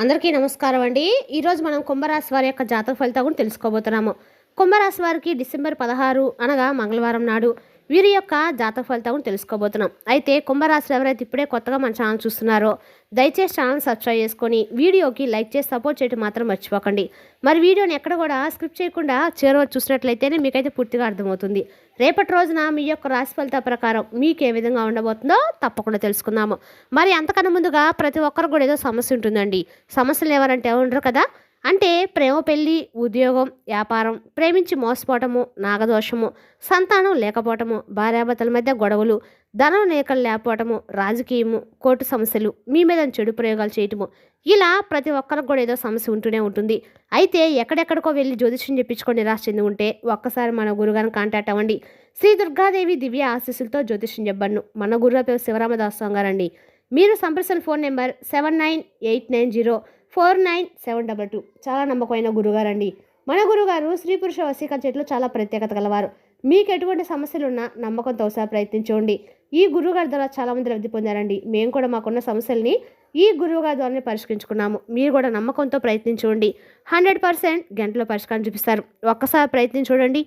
అందరికీ నమస్కారం అండి. ఈరోజు మనం కుంభరాశి వారి యొక్క జాతక ఫలితాలను కూడా తెలుసుకోబోతున్నాము. కుంభరాశి వారికి డిసెంబర్ పదహారు అనగా మంగళవారం నాడు వీరి యొక్క జాతక ఫలితాలు కూడా తెలుసుకోబోతున్నాం. అయితే కుంభరాశి ఎవరైతే ఇప్పుడే కొత్తగా మన ఛానల్ చూస్తున్నారో దయచేసి ఛానల్ సబ్స్క్రైబ్ చేసుకొని వీడియోకి లైక్ చేసి సపోర్ట్ చేయడం మాత్రం మర్చిపోకండి. మరి వీడియోని ఎక్కడ కూడా స్క్రిప్ట్ చేయకుండా చేరవ చూసినట్లయితేనే మీకైతే పూర్తిగా అర్థమవుతుంది. రేపటి రోజున మీ యొక్క రాశి ఫలితాల ప్రకారం మీకు ఏ విధంగా ఉండబోతుందో తప్పకుండా తెలుసుకుందాము. మరి అంతకన్నా ముందుగా ప్రతి ఒక్కరు కూడా ఏదో సమస్య ఉంటుందండి. సమస్యలు ఎవరంటే ఉండరు కదా? అంటే ప్రేమ పెళ్ళి ఉద్యోగం వ్యాపారం ప్రేమించి మోసపోవటము నాగదోషము సంతానం లేకపోవటము భార్యాభర్తల మధ్య గొడవలు ధనం నేకలు లేకపోవటము రాజకీయము కోర్టు సమస్యలు మీ మీద చెడు ప్రయోగాలు చేయటము. ఇలా ప్రతి ఒక్కరికి కూడా ఏదో సమస్య ఉంటూనే ఉంటుంది. అయితే ఎక్కడెక్కడికో వెళ్ళి జ్యోతిష్యం చెప్పించుకొని నిరాశ చెంది ఉంటే ఒక్కసారి మన గురుగారిని కాంటాక్ట్ అవ్వండి. శ్రీ దుర్గాదేవి దివ్య ఆశీస్సులతో జ్యోతిష్యం చెప్పబడును. మన గురువు పేరు శివరామదాస్ స్వామి గారండి. మీరు సంప్రదించిన phone number seven nine eight nine zero four nine seven double two. చాలా నమ్మకమైన గురుగారండి. మన గురుగారు స్త్రీ పురుష వశీకరణ చెట్లు చాలా ప్రత్యేకత గలవారు. మీకు ఎటువంటి సమస్యలున్నా నమ్మకంతో ఒకసారి ప్రయత్నించండి. ఈ గురువుగారి ద్వారా చాలామంది లబ్ధి పొందారండి. మేము కూడా మాకున్న సమస్యల్ని ఈ గురువుగారి ద్వారానే పరిష్కరించుకున్నాము. మీరు కూడా నమ్మకంతో ప్రయత్నించండి. హండ్రెడ్ పర్సెంట్ గంటలో పరిష్కారం చూపిస్తారు. ఒక్కసారి ప్రయత్నించండి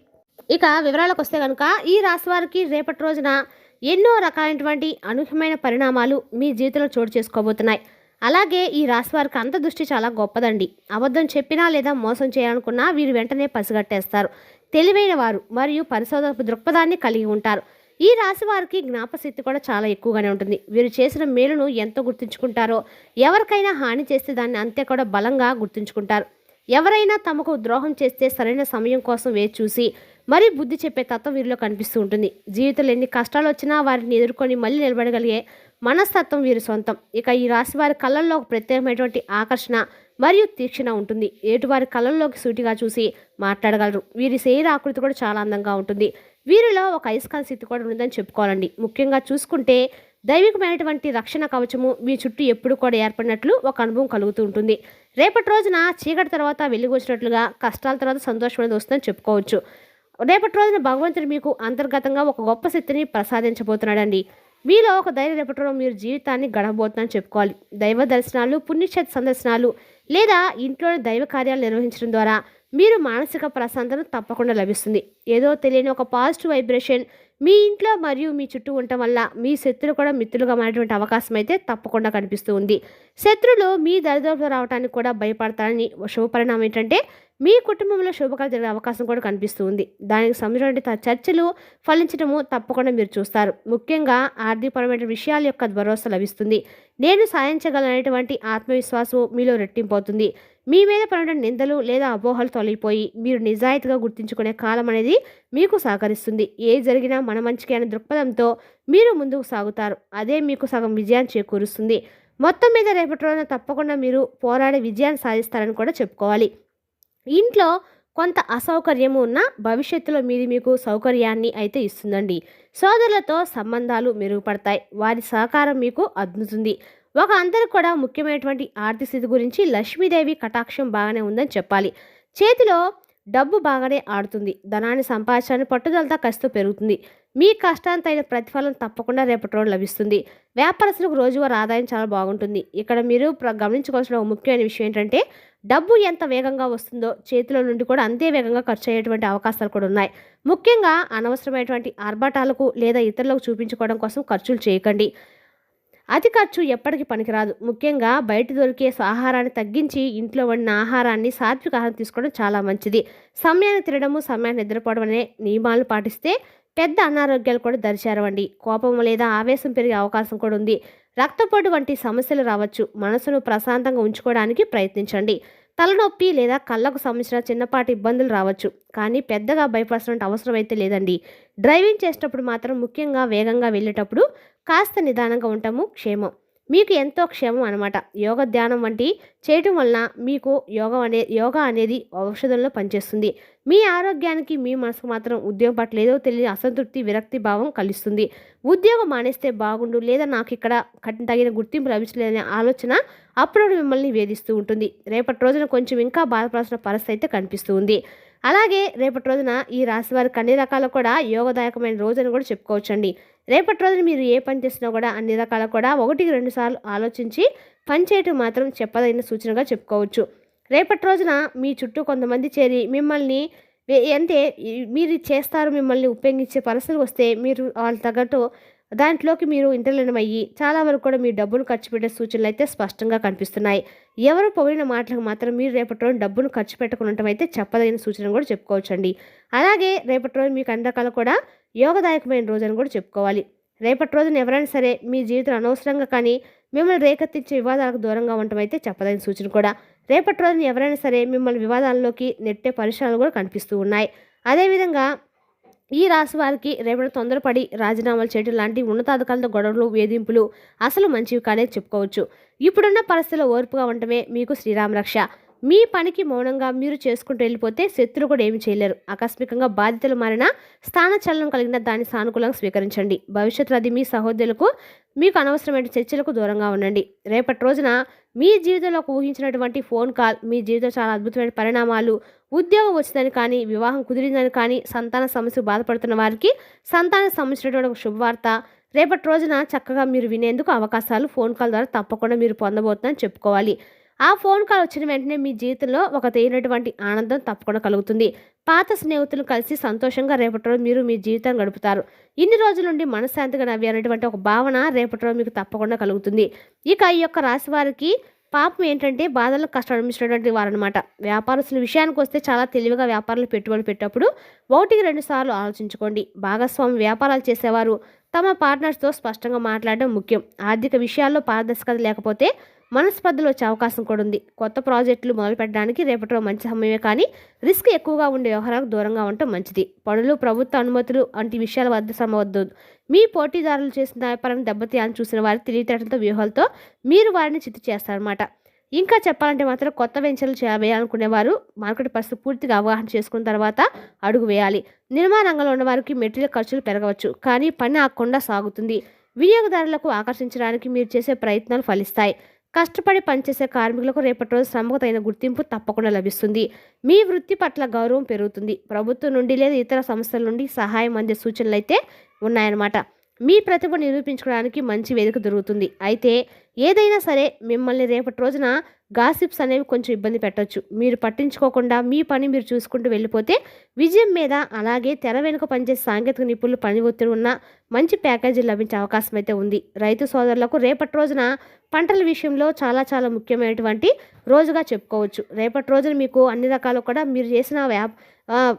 ఇక వివరాలకు వస్తే కనుక ఈ రాశి వారికి రేపటి రోజున ఎన్నో రకాలైనటువంటి అనూహ్యమైన పరిణామాలు మీ జీవితంలో చోటు చేసుకోబోతున్నాయి. అలాగే ఈ రాశి వారికి అంతదృష్టి చాలా గొప్పదండి. అబద్ధం చెప్పినా లేదా మోసం చేయాలనుకున్నా వీరు వెంటనే పసిగట్టేస్తారు. తెలివైన వారు మరియు పరిశోధన దృక్పథాన్ని కలిగి ఉంటారు. ఈ రాశి వారికి జ్ఞాపశక్తి కూడా చాలా ఎక్కువగానే ఉంటుంది. వీరు చేసిన మేలును ఎంతో గుర్తుంచుకుంటారో ఎవరికైనా హాని చేస్తే దాన్ని అంతే కూడా బలంగా గుర్తుంచుకుంటారు. ఎవరైనా తమకు ద్రోహం చేస్తే సరైన సమయం కోసం వేచి చూసి మరీ బుద్ధి చెప్పే తత్వం వీరిలో కనిపిస్తూ ఉంటుంది. జీవితంలో ఎన్ని కష్టాలు వచ్చినా వారిని ఎదుర్కొని మళ్ళీ నిలబడగలిగే మనస్తత్వం వీరి సొంతం. ఇక ఈ రాశి వారి కళ్ళల్లో ఒక ప్రత్యేకమైనటువంటి ఆకర్షణ మరియు తీక్షణ ఉంటుంది. ఎటువారి కళ్ళల్లోకి సూటిగా చూసి మాట్లాడగలరు. వీరి శరీర ఆకృతి కూడా చాలా అందంగా ఉంటుంది. వీరిలో ఒక ఐస్కాన్ స్థితి కూడా ఉందని చెప్పుకోవాలండి. ముఖ్యంగా చూసుకుంటే దైవికమైనటువంటి రక్షణ కవచము మీ చుట్టూ ఎప్పుడు కూడా ఏర్పడినట్లు ఒక అనుభవం కలుగుతూ ఉంటుంది. రేపటి రోజున చీకటి తర్వాత వెలుగు వచ్చినట్లుగా కష్టాల తర్వాత సంతోషం అనేది వస్తుందని చెప్పుకోవచ్చు. రేపటి రోజున భగవంతుడు మీకు అంతర్గతంగా ఒక గొప్ప శక్తిని ప్రసాదించబోతున్నాడండి. మీలో ఒక ధైర్య రేపటంలో మీరు జీవితాన్ని గడవబోతుందని చెప్పుకోవాలి. దైవ దర్శనాలు పుణ్యక్షేత్ర సందర్శనాలు లేదా ఇంట్లోని దైవ కార్యాలు నిర్వహించడం ద్వారా మీరు మానసిక ప్రశాంతత తప్పకుండా లభిస్తుంది. ఏదో తెలియని ఒక పాజిటివ్ వైబ్రేషన్ మీ ఇంట్లో మరియు మీ చుట్టూ ఉండటం వల్ల మీ శత్రులు కూడా మిత్రులుగా మారేటువంటి అవకాశం అయితే తప్పకుండా కనిపిస్తూ ఉంది. శత్రులు మీ దరిదాపులు రావడానికి కూడా భయపడతారని శుభ పరిణామం ఏంటంటే మీ కుటుంబంలో శుభకాలు జరిగే అవకాశం కూడా కనిపిస్తుంది. దానికి సంబంధించిన చర్చలు ఫలించడము తప్పకుండా మీరు చూస్తారు. ముఖ్యంగా ఆర్థికపరమైన విషయాల యొక్క భరోసా లభిస్తుంది. నేను సాధించగలనేటువంటి ఆత్మవిశ్వాసం మీలో రెట్టింపవుతుంది. మీ మీద పడిన నిందలు లేదా అపోహలు తొలగిపోయి మీరు నిజాయితీగా గుర్తించుకునే కాలం అనేది మీకు సహకరిస్తుంది. ఏ జరిగినా మన మంచికి అనే దృక్పథంతో మీరు ముందుకు సాగుతారు. అదే మీకు సగం విజయాన్ని చేకూరుస్తుంది. మొత్తం మీద రేపటి రోజున తప్పకుండా మీరు పోరాడే విజయాన్ని సాధిస్తారని కూడా చెప్పుకోవాలి. ఇంట్లో కొంత అసౌకర్యము ఉన్న భవిష్యత్తులో మీది మీకు సౌకర్యాన్ని అయితే ఇస్తుందండి. సోదరులతో సంబంధాలు మెరుగుపడతాయి. వారి సహకారం మీకు అందుతుంది. ఒక అందరికి కూడా ముఖ్యమైనటువంటి ఆర్థిక స్థితి గురించి లక్ష్మీదేవి కటాక్షం బాగానే ఉందని చెప్పాలి. చేతిలో డబ్బు బాగానే ఆడుతుంది. ధనాన్ని సంపాదించడానికి పట్టుదలతో కసితో పెరుగుతుంది. మీ కష్టానికి తగిన ప్రతిఫలం తప్పకుండా రేపటి రోజు లభిస్తుంది. వ్యాపారస్తులకు రోజువారీ ఆదాయం చాలా బాగుంటుంది. ఇక్కడ మీరు ప్ర- గమనించుకోవాల్సిన ఒక ముఖ్యమైన విషయం ఏంటంటే డబ్బు ఎంత వేగంగా వస్తుందో చేతిలో నుండి కూడా అంతే వేగంగా ఖర్చు అయ్యేటువంటి అవకాశాలు కూడా ఉన్నాయి. ముఖ్యంగా అనవసరమైనటువంటి ఆర్భాటాలకు లేదా ఇతరులకు చూపించుకోవడం కోసం ఖర్చులు చేయకండి. అతి ఖర్చు ఎప్పటికీ పనికిరాదు. ముఖ్యంగా బయట దొరికే ఆహారాన్ని తగ్గించి ఇంట్లో వండిన ఆహారాన్ని సాత్విక ఆహారం తీసుకోవడం చాలా మంచిది. సమయాన్ని తినడము సమయాన్ని నిద్రపోవడం అనే నియమాలు పాటిస్తే పెద్ద అనారోగ్యాలు కూడా దరిచేరవండి. కోపం లేదా ఆవేశం పెరిగే అవకాశం కూడా ఉంది. రక్తపోటు వంటి సమస్యలు రావచ్చు. మనసును ప్రశాంతంగా ఉంచుకోవడానికి ప్రయత్నించండి. తలనొప్పి లేదా కళ్ళకు సంబంధించిన చిన్నపాటి ఇబ్బందులు రావచ్చు. కానీ పెద్దగా భయపడాల్సిన అవసరం అయితే లేదండి. డ్రైవింగ్ చేసేటప్పుడు మాత్రం ముఖ్యంగా వేగంగా వెళ్ళేటప్పుడు కాస్త నిదానంగా ఉంటాము క్షేమం. మీకు ఎంతో క్షేమం అనమాట యోగ ధ్యానం వంటి చేయటం వలన మీకు యోగం అనే యోగా అనేది ఔషధంలో పనిచేస్తుంది. మీ ఆరోగ్యానికి మీ మనసుకు మాత్రం ఉద్యోగం పట్ల ఏదో తెలియని అసంతృప్తి విరక్తి భావం కలుస్తుంది. ఉద్యోగం మానేస్తే బాగుండు లేదా నాకు ఇక్కడ కఠిన తగిన గుర్తింపు లభించలేదనే ఆలోచన అప్పుడప్పుడు మిమ్మల్ని వేధిస్తూ ఉంటుంది. రేపటి రోజున కొంచెం ఇంకా బాధపడాల్సిన పరిస్థితి అయితే కనిపిస్తూ ఉంది. అలాగే రేపటి రోజున ఈ రాశి వారికి అన్ని రకాల కూడా యోగదాయకమైన రోజు అని కూడా చెప్పుకోవచ్చండి. రేపటి రోజున మీరు ఏ పని చేసినా కూడా అన్ని రకాల కూడా ఒకటికి రెండు సార్లు ఆలోచించి పనిచేయటం మాత్రం చెప్పదగిన సూచనగా చెప్పుకోవచ్చు. రేపటి రోజున మీ చుట్టూ కొంతమంది చేరి మిమ్మల్ని అంటే మీరు చేస్తారు మిమ్మల్ని ఉపయోగించే పరిస్థితులు వస్తే మీరు వాళ్ళ తగ్గట్టు దాంట్లోకి మీరు ఇంటర్లీనం అయ్యి చాలా వరకు కూడా మీ డబ్బును ఖర్చు పెట్టే సూచనలు అయితే స్పష్టంగా కనిపిస్తున్నాయి. ఎవరు పొగిడిన మాటలకు మాత్రం మీరు రేపటి రోజు డబ్బును ఖర్చు పెట్టకుండా అయితే చెప్పదగిన సూచన కూడా చెప్పుకోవచ్చండి. అలాగే రేపటి రోజు మీకు అందకాలు కూడా యోగదాయకమైన రోజు అని కూడా చెప్పుకోవాలి. రేపటి రోజున ఎవరైనా సరే మీ జీవితం అనవసరంగా కానీ మిమ్మల్ని రేకెత్తించే వివాదాలకు దూరంగా ఉండటం అయితే చెప్పదని సూచన కూడా. రేపటి రోజున ఎవరైనా సరే మిమ్మల్ని వివాదాల్లోకి నెట్టే పరిశ్రమలు కూడా కనిపిస్తూ ఉన్నాయి. అదేవిధంగా ఈ రాశి వారికి రేపటి తొందరపడి రాజీనామాలు చేయడం లాంటి ఉన్నతాధికారులతో గొడవలు వేధింపులు అసలు మంచివి కానే చెప్పుకోవచ్చు. ఇప్పుడున్న పరిస్థితుల్లో ఓర్పుగా ఉండటమే మీకు శ్రీరామ రక్ష మీ పనికి మౌనంగా మీరు చేసుకుంటూ వెళ్ళిపోతే శత్రులు కూడా ఏమి చేయలేరు. ఆకస్మికంగా బాధ్యతలు మారిన స్థానచలనం కలిగిన దాన్ని సానుకూలంగా స్వీకరించండి. భవిష్యత్తులో అది మీ సహోదరులకు మీకు అనవసరమైన చర్చలకు దూరంగా ఉండండి. రేపటి రోజున మీ జీవితంలో ఊహించినటువంటి ఫోన్ కాల్ మీ జీవితంలో చాలా అద్భుతమైన పరిణామాలు ఉద్యోగం వచ్చిందని కానీ వివాహం కుదిరిందని కానీ సంతాన సమస్యకు బాధపడుతున్న వారికి సంతానం సంబంధించినటువంటి ఒక శుభవార్త. రేపటి రోజున చక్కగా మీరు వినేందుకు అవకాశాలు ఫోన్ కాల్ ద్వారా తప్పకుండా మీరు పొందబోతుందని చెప్పుకోవాలి. ఆ ఫోన్ కాల్ వచ్చిన వెంటనే మీ జీవితంలో ఒక తేలినటువంటి ఆనందం తప్పకుండా కలుగుతుంది. పాత స్నేహితులు కలిసి సంతోషంగా రేపటి రోజు మీరు మీ జీవితం గడుపుతారు. ఇన్ని రోజుల నుండి మనశ్శాంతిగా నవ్వి అనేటువంటి ఒక భావన రేపటి రోజు మీకు తప్పకుండా కలుగుతుంది. ఇక ఈ యొక్క రాశి వారికి పాపం ఏంటంటే బాధలు కష్టాలు అనుభవించినటువంటి వారనమాట వ్యాపారస్తుల విషయానికి వస్తే చాలా తెలివిగా వ్యాపారాలు పెట్టుబడి పెట్టేటప్పుడు ఒకటికి రెండు సార్లు ఆలోచించుకోండి. భాగస్వామి వ్యాపారాలు చేసేవారు తమ పార్ట్నర్స్తో స్పష్టంగా మాట్లాడడం ముఖ్యం. ఆర్థిక విషయాల్లో పారదర్శకత లేకపోతే మనస్పర్ధలు వచ్చే అవకాశం కూడా ఉంది. కొత్త ప్రాజెక్టులు మొదలుపెట్టడానికి రేపటిలో మంచి సమయమే కానీ రిస్క్ ఎక్కువగా ఉండే వ్యవహారాలకు దూరంగా ఉండటం మంచిది. పనులు ప్రభుత్వ అనుమతులు వంటి విషయాల వద్ద సమవద్దు మీ పోటీదారులు చేసిన వ్యాపారాన్ని దెబ్బతీయాలని చూసిన వారి తెలివితేటలతో వ్యూహాలతో మీరు వారిని చిత్తు చేస్తారన్నమాట. ఇంకా చెప్పాలంటే మాత్రం కొత్త వెంచర్లు చే- వేయాలనుకునేవారు మార్కెట్ పరిస్థితి పూర్తిగా అవగాహన చేసుకున్న తర్వాత అడుగు వేయాలి. నిర్మాణ రంగంలో ఉన్న వారికి మెటీరియల్ ఖర్చులు పెరగవచ్చు. కానీ పని ఆగకుండా సాగుతుంది. వినియోగదారులకు ఆకర్షించడానికి మీరు చేసే ప్రయత్నాలు ఫలిస్తాయి. కష్టపడి పనిచేసే కార్మికులకు రేపటి రోజు శ్రమకు తగిన గుర్తింపు తప్పకుండా లభిస్తుంది. మీ వృత్తి పట్ల గౌరవం పెరుగుతుంది. ప్రభుత్వం నుండి లేదా ఇతర సంస్థల నుండి సహాయం అందే సూచనలు అయితే ఉన్నాయన్నమాట. మీ ప్రతిభ నిరూపించుకోవడానికి మంచి వేదిక దొరుకుతుంది. అయితే ఏదైనా సరే మిమ్మల్ని రేపటి రోజున గాసిప్స్ అనేవి కొంచెం ఇబ్బంది పెట్టొచ్చు. మీరు పట్టించుకోకుండా మీ పని మీరు చూసుకుంటూ వెళ్ళిపోతే విజయం మీద అలాగే తెర వెనుక పనిచేసే సాంకేతిక నిపుణులు పని ఒత్తిడి ఉన్న మంచి ప్యాకేజీ లభించే అవకాశం అయితే ఉంది. రైతు సోదరులకు రేపటి రోజున పంటల విషయంలో చాలా చాలా ముఖ్యమైనటువంటి రోజుగా చెప్పుకోవచ్చు. రేపటి రోజున మీకు అన్ని రకాలు కూడా మీరు చేసిన వ్యా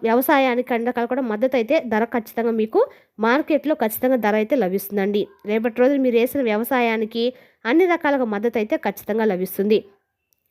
వ్యవసాయానికి అన్ని రకాలు కూడా మద్దతు అయితే ధర ఖచ్చితంగా మీకు మార్కెట్లో ఖచ్చితంగా ధర అయితే లభిస్తుందండి. రేపటి రోజున మీరు వేసిన వ్యవసాయానికి అన్ని రకాలుగా మద్దతు అయితే ఖచ్చితంగా లభిస్తుంది.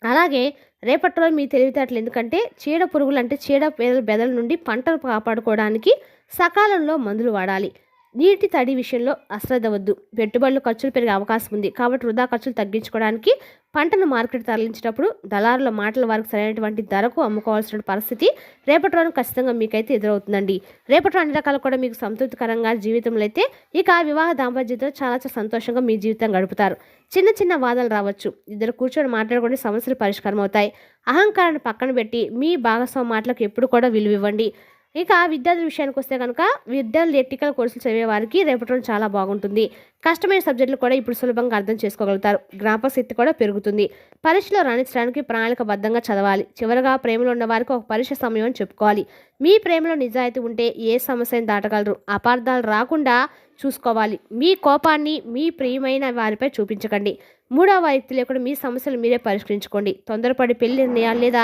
అలాగే రేపటి రోజు మీ తెలివితేటలు ఎందుకంటే చీడ పురుగులు అంటే చీడ పేదల బెదల నుండి పంటను కాపాడుకోవడానికి సకాలంలో మందులు వాడాలి. నీటి తడి విషయంలో అశ్రద్ధ వద్దు. పెట్టుబడులు ఖర్చులు పెరిగే అవకాశం ఉంది. కాబట్టి వృధా ఖర్చులు తగ్గించుకోవడానికి పంటను మార్కెట్ తరలించేటప్పుడు దళారుల మాటల వారికి సరైనటువంటి ధరకు అమ్ముకోవాల్సిన పరిస్థితి రేపటి రోజున ఖచ్చితంగా మీకైతే ఎదురవుతుందండి. రేపటి అన్ని రకాలు కూడా మీకు సంతృప్తికరంగా జీవితంలో అయితే ఇక వివాహ దాంపత్యంతో చాలా చాలా సంతోషంగా మీ జీవితం గడుపుతారు. చిన్న చిన్న వాదాలు రావచ్చు. ఇద్దరు కూర్చొని మాట్లాడుకుని సమస్యలు పరిష్కారం అవుతాయి అహంకారాన్ని పక్కన పెట్టి మీ భాగస్వామి మాటలకు ఎప్పుడు కూడా విలువ ఇవ్వండి. ఇక విద్యార్థుల విషయానికి వస్తే కనుక విద్యార్థులు ఎట్టికల్ కోర్సులు చదివే వారికి రేపటి రోజు చాలా బాగుంటుంది. కష్టమైన సబ్జెక్టులు కూడా ఇప్పుడు సులభంగా అర్థం చేసుకోగలుగుతారు. జ్ఞాపశక్తి కూడా పెరుగుతుంది. పరీక్షలో రాణించడానికి ప్రణాళికబద్ధంగా చదవాలి. చివరగా ప్రేమలో ఉన్న వారికి ఒక పరీక్ష సమయం అని చెప్పుకోవాలి. మీ ప్రేమలో నిజాయితీ ఉంటే ఏ సమస్యను దాటగలరు? అపార్థాలు రాకుండా చూసుకోవాలి. మీ కోపాన్ని మీ ప్రియమైన వారిపై చూపించకండి. మూడవ వ్యక్తి లేకుండా మీ సమస్యలు మీరే పరిష్కరించుకోండి. తొందరపడి పెళ్ళి నిర్ణయాలు లేదా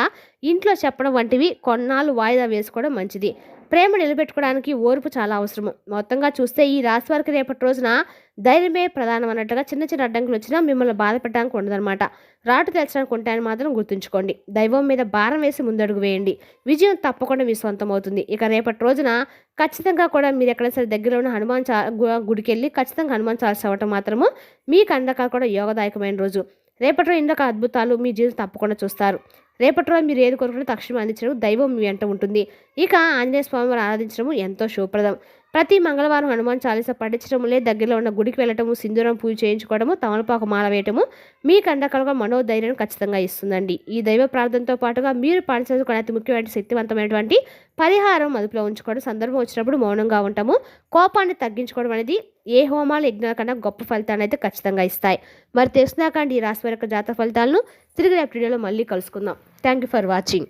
ఇంట్లో చెప్పడం వంటివి కొన్నాళ్ళు వాయిదా వేసుకోవడం మంచిది. ప్రేమ నిలబెట్టుకోవడానికి ఓర్పు చాలా అవసరము. మొత్తంగా చూస్తే ఈ రాశి వారికి రేపటి రోజున ధైర్యమే ప్రధానం అన్నట్టుగా చిన్న చిన్న అడ్డంకులు వచ్చినా మిమ్మల్ని బాధపెట్టడానికి ఉండదన్నమాట. రాటు తెచ్చడానికి ఉంటాయని మాత్రం గుర్తుంచుకోండి. దైవం మీద భారం వేసి ముందడుగు వేయండి. విజయం తప్పకుండా మీ సొంతం అవుతుంది. ఇక రేపటి రోజున ఖచ్చితంగా కూడా మీరు ఎక్కడ సరే దగ్గర ఉన్న హనుమాన్ చా గుడికి వెళ్ళి ఖచ్చితంగా హనుమాన్ చాలీస అవ్వటం మాత్రము మీకు అందక కూడా యోగదాయకమైన రోజు. రేపటి రోజు ఇందాక అద్భుతాలు మీ జీవితం తప్పకుండా చూస్తారు. రేపటి రోజు మీరు ఏది కోరుకుంటే తక్షణం అందించడం దైవం మీ వెంట ఉంటుంది. ఇక ఆంజనేయ స్వామి వారు ఆరాధించడం ఎంతో శుభప్రదం. ప్రతి మంగళవారం హనుమాన్ చాలీస పఠించడం లే దగ్గరలో ఉన్న గుడికి వెళ్ళటము సింధూరం పూజ చేయించుకోవడము తమలపాకు మాల వేయటము మీ కండకలుగా మనోధైర్యం ఖచ్చితంగా ఇస్తుందండి. ఈ దైవ ప్రార్థనతో పాటుగా మీరు పాటించాల్సిన అతి ముఖ్యమైన శక్తివంతమైనటువంటి పరిహారం అదుపులో ఉంచుకోవడం సందర్భం వచ్చినప్పుడు మౌనంగా ఉంటాము కోపాన్ని తగ్గించుకోవడం అనేది ఏ హోమాలు యజ్ఞాల కన్నా గొప్ప ఫలితాన్ని అయితే ఖచ్చితంగా ఇస్తాయి. మరి తెలిసినాకండి ఈ రాశి వారి యొక్క జాతక ఫలితాలను తిరిగి రేపు వీడియోలో మళ్ళీ కలుసుకుందాం. Thank you for watching